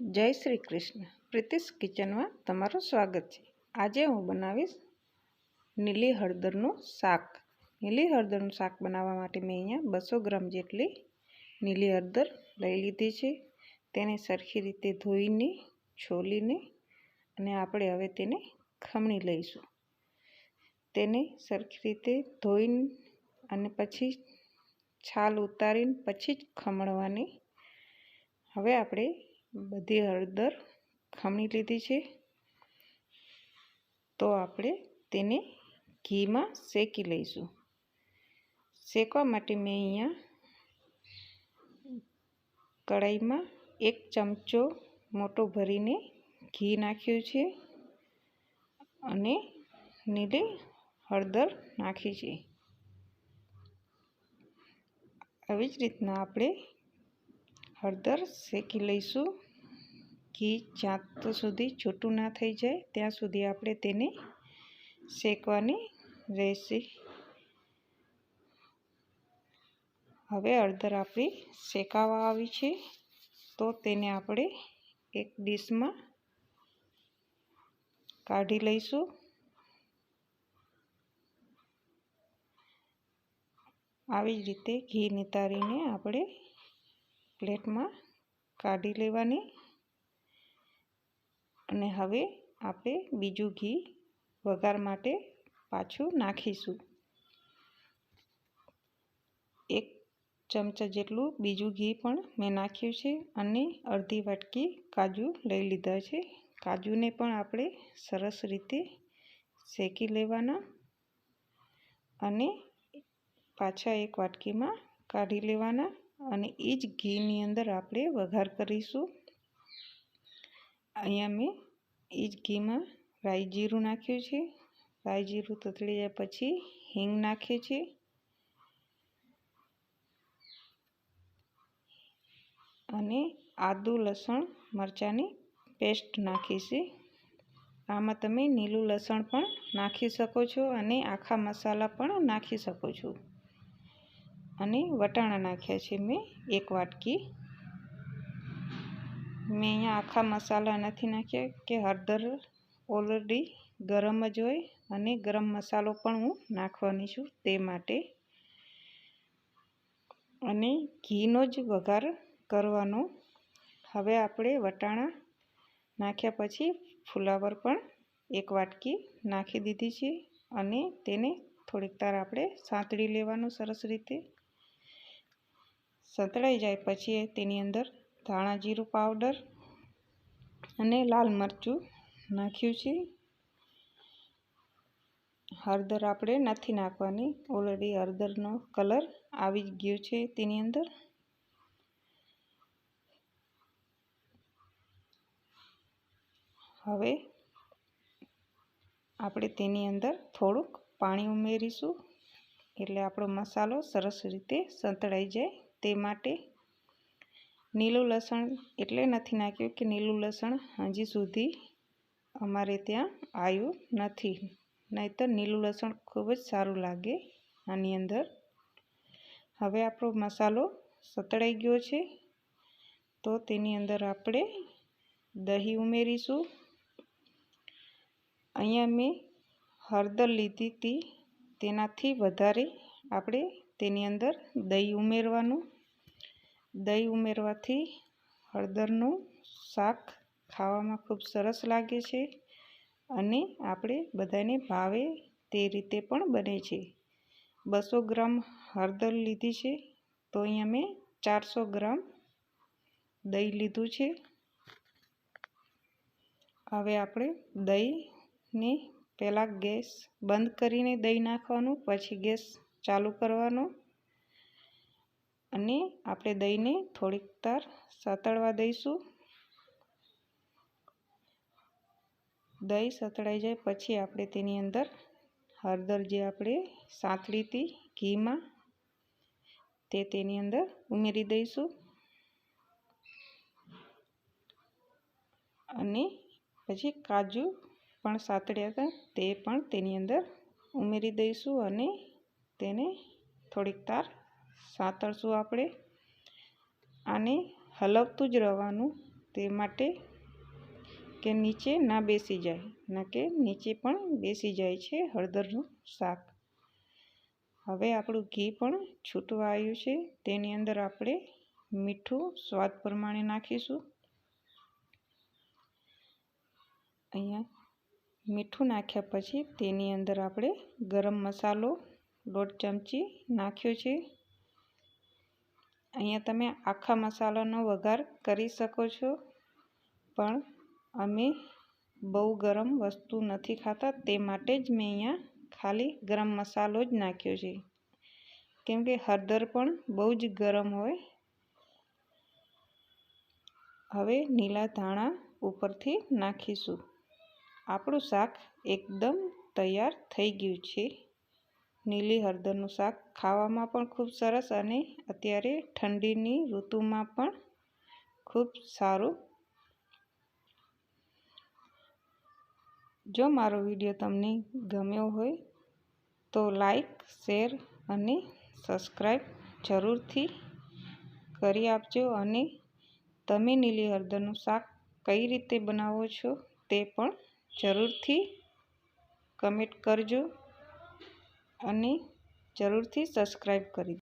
જય શ્રી કૃષ્ણ. પ્રીતિશ કિચનમાં તમારું સ્વાગત છે. આજે હું બનાવીશ નીલી હળદરનું શાક. નીલી હળદરનું શાક બનાવવા માટે મેં અહીંયા બસો ગ્રામ જેટલી નીલી હળદર લઈ લીધી છે. તેને સરખી રીતે ધોઈને, છોલીને અને આપણે હવે તેને ખમણી લઈશું. તેને સરખી રીતે ધોઈને અને પછી છાલ ઉતારીને પછી જ ખમણવાની. હવે આપણે બધી હળદર ખમણી લીધી છે. તો આપણે તેને ઘીમાં શેકી લઈશું. શેકવા માટે મેં અહીંયા કઢાઈમાં એક ચમચો મોટો ભરીને ઘી નાખ્યું છે અને નીલી હળદર નાખી છે. આવી જ રીતના આપણે હળદર શેકી લઈશું. ઘી જ્યાં સુધી છૂટું ના થઈ જાય, ત્યાં સુધી આપણે તેને શેકવાની રહેશે. હવે અડદર આપણી શેકાવા આવી છે, તો તેને આપણે એક ડીશમાં કાઢી લઈશું. આવી જ રીતે ઘી નિતારીને આપણે પ્લેટમાં કાઢી લેવાની. અને હવે આપણે બીજું ઘી વઘાર માટે પાછું નાખીશું. એક ચમચા જેટલું બીજું ઘી પણ મેં નાખ્યું છે અને અડધી વાટકી કાજુ લઈ લીધા છે. કાજુને પણ આપણે સરસ રીતે શેકી લેવાના અને પાછા એક વાટકીમાં કાઢી લેવાના અને એ જ ઘીની અંદર આપણે વઘાર કરીશું. અહીંયા મેં એ જ ઘીમાં રાઈ જીરું નાખ્યું છે. રાઈ જીરું તતળી જાય પછી હિંગ નાખીએ છીએ. અને આદુ, લસણ, મરચાંની પેસ્ટ નાખી છે. આમાં તમે લીલું લસણ પણ નાખી શકો છો અને આખા મસાલા પણ નાખી શકો છો. અને વટાણા નાખ્યા છે મેં એક વાટકી. મેં અહીંયા આખા મસાલા નથી નાખ્યા કે હળદર ઓલરેડી ગરમ જ હોય અને ગરમ મસાલો પણ હું નાખવાની છું તે માટે. અને ઘીનો જ વઘાર કરવાનો. હવે આપણે વટાણા નાખ્યા પછી ફુલાવર પણ એક વાટકી નાખી દીધી છે અને તેને થોડીક તાર આપણે સાંતળી લેવાનું સરસ રીતે. સંતળાઈ જાય પછી તેની અંદર ધાણા જીરું પાવડર અને લાલ મરચું નાખ્યું છે. હળદર આપણે નથી નાખવાની. ઓલરેડી હળદરનો કલર આવી ગયો છે તેની અંદર. હવે આપણે તેની અંદર થોડુંક પાણી ઉમેરીશું. એટલે આપણો મસાલો સરસ રીતે સંતળાઈ જાય તે માટે નીલું લસણ એટલે નથી નાખ્યું કે નીલું લસણ હજી સુધી અમારે ત્યાં આવ્યું નથી. નહીંતર નીલું લસણ ખૂબ જ સારું લાગે આની અંદર. હવે આપણો મસાલો સતળાઈ ગયો છે. તો તેની અંદર આપણે દહીં ઉમેરીશું. અહીંયા મેં હળદર લીધી હતી તેનાથી વધારે આપણે તેની અંદર દહીં ઉમેરવાનું દહીં ઉમેરવાથી હળદરનું શાક ખાવામાં ખૂબ સરસ લાગે છે અને આપણે બધાને ભાવે તે રીતે પણ બને છે. બસો ગ્રામ હળદર લીધી છે, તો અહીંયા મેં ચારસો ગ્રામ દહીં લીધું છે. હવે આપણે દહીંને પહેલાં ગેસ બંધ કરીને દહીં નાખવાનું, પછી ગેસ ચાલુ કરવાનો. અને આપણે દહીંને થોડીક તાર સાતળવા દઈશું. દહીં સતળાઈ જાય પછી આપણે તેની અંદર હળદર જે આપણે સાંતળી હતી ઘીમાં, તે તેની અંદર ઉમેરી દઈશું. અને પછી કાજુ પણ સાતળ્યા હતા તે પણ તેની અંદર ઉમેરી દઈશું અને તેને થોડીક તાર સાતળશું આપણે. આને હલવતું જ રહેવાનું તે માટે કે નીચે ના બેસી જાય, ના કે નીચે પણ બેસી જાય છે હળદરનું શાક. હવે આપણું ઘી પણ છૂટવા આવ્યું છે. તેની અંદર આપણે મીઠું સ્વાદ પ્રમાણે નાખીશું. અહીંયા મીઠું નાખ્યા પછી તેની અંદર આપણે ગરમ મસાલો દોઢ ચમચી નાખ્યો છે. અહીંયા તમે આખા મસાલાનો વઘાર કરી શકો છો. પણ અમે બહુ ગરમ વસ્તુ નથી ખાતા, તે માટે જ મેં અહીંયા ખાલી ગરમ મસાલો જ નાખ્યો છે. કેમ કે હળદર પણ બહુ જ ગરમ હોય. હવે નીલા ધાણા ઉપરથી નાખીશું. આપણું શાક એકદમ તૈયાર થઈ ગયું છે. નીલી હળદરનું શાક ખાવામાં પણ ખૂબ સરસ અને અત્યારે ઠંડીની ઋતુમાં પણ ખૂબ સારું. જો મારો વીડિયો તમને ગમ્યો હોય તો લાઈક, શેર અને સબસ્ક્રાઈબ જરૂરથી કરી આપજો અને તમે નીલી હળદરનું શાક કઈ રીતે બનાવો છો તે પણ જરૂરથી કમેન્ટ કરજો. અને જરૂરથી સબસ્ક્રાઈબ કરી